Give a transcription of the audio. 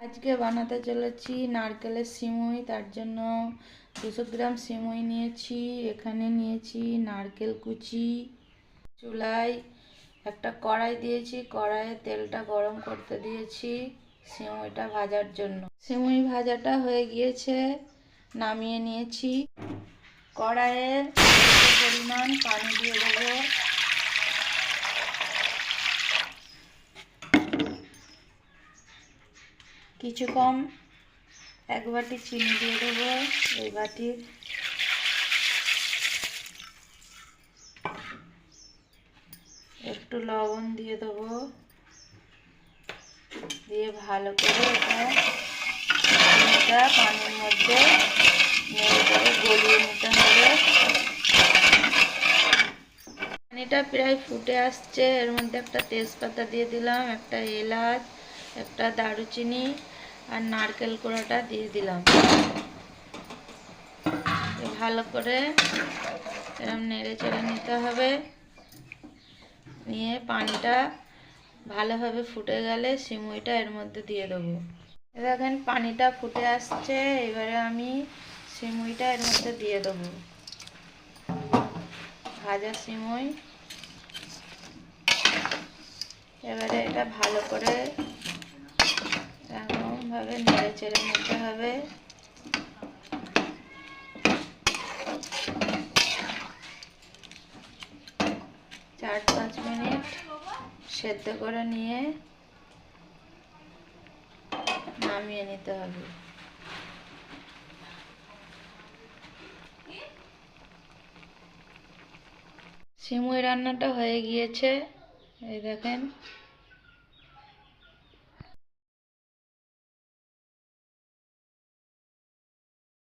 আজকে বানাতে চলেছি নারকেলের সিমুই, তার জন্য দুশো গ্রাম সিমুই নিয়েছি। এখানে নিয়েছি নারকেল কুচি চুলায় একটা কড়াই দিয়েছি। কড়াইয়ে তেলটা গরম করতে দিয়েছি সিমুইটা ভাজার জন্য। সিমুই ভাজাটা হয়ে গিয়েছে, নামিয়ে নিয়েছি। কড়াইয়ে পরিমাণ পানি দিয়ে দেবো কিছু কম। এক বাটি চিনি দিয়ে দেবো এই বাটির। একটু লবণ দিয়ে দেবো। দিয়ে ভালো করে এটা পানির মধ্যে গলিয়ে নিতে হবে। পানিটা প্রায় ফুটে আসছে। এর মধ্যে একটা তেজপাতা দিয়ে দিলাম, একটা এলাচ একটা দারুচিনি আর নারকেল কোড়াটা দিয়ে দিলাম। ভালো করে এরকম নেড়ে চেড়ে নিতে হবে। নিয়ে পানিটা ভালোভাবে ফুটে গেলে সিমুইটা এর মধ্যে দিয়ে দেবো। দেখেন পানিটা ফুটে আসছে, এবারে আমি সিমুইটা এর মধ্যে দিয়ে দেবো। ভাজা সিমুই। এবারে এটা ভালো করে এরকমভাবে নেড়ে চেড়ে নিতে হবে। চার পাঁচ মিনিট সেদ্ধ করে নিয়ে নামিয়ে নিতে হবে। সিমুই রান্নাটা হয়ে গিয়েছে। এই দেখেন।